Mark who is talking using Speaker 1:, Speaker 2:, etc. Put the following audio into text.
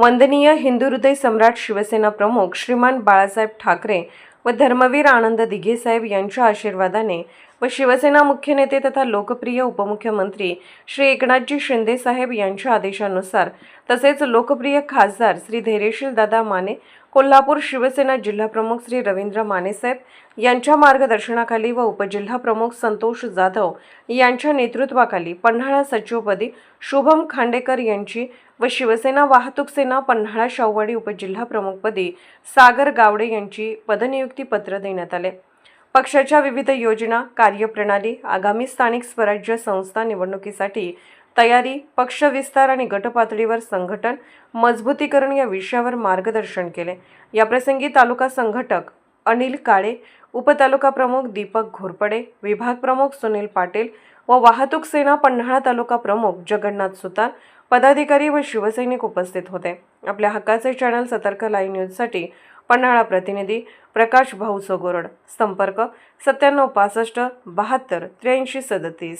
Speaker 1: वंदनीय हिंदू हृदय सम्राट शिवसेना प्रमुख श्रीमान बाळासाहेब ठाकरे व धर्मवीर आनंद दिघेसाहेब यांच्या आशीर्वादाने व शिवसेना मुख्य नेते तथा लोकप्रिय उपमुख्यमंत्री श्री एकनाथजी शिंदेसाहेब यांच्या आदेशानुसार तसेच लोकप्रिय खासदार श्री धैर्यशीलदादा माने कोल्हापूर शिवसेना जिल्हाप्रमुख श्री रवींद्र मानेसाहेब यांच्या मार्गदर्शनाखाली व उपजिल्हा प्रमुख संतोष जाधव यांच्या नेतृत्वाखाली पन्हाळा सचिवपदी शुभम खांडेकर यांची व शिवसेना वाहतूक सेना पन्हाळा शाववाडी उपजिल्हाप्रमुखपदी सागर गावडे यांची पदनियुक्ती नियुक्तीपत्र देण्यात आले. पक्षाच्या विविध योजना कार्यप्रणाली आगामी स्थानिक स्वराज्य संस्था निवडणुकीसाठी तयारी पक्ष विस्तार आणि गटपातळीवर संघटन मजबूतीकरण या विषयावर मार्गदर्शन केले. याप्रसंगी तालुका संघटक अनिल काळे उपतालुका प्रमुख दीपक घोरपडे विभाग प्रमुख सुनील पाटील व वाहतूक सेना पन्हाळा तालुका प्रमुख जगन्नाथ सुतार पदाधिकारी व शिवसैनिक उपस्थित होते. आपल्या हक्काचे चॅनल सतर्क लाईव्ह न्यूजसाठी पन्हाळा प्रतिनिधी प्रकाश भाऊ सोगोरड. संपर्क सत्त्याण्णव पासष्ट बहात्तर त्र्याऐंशी सदतीस.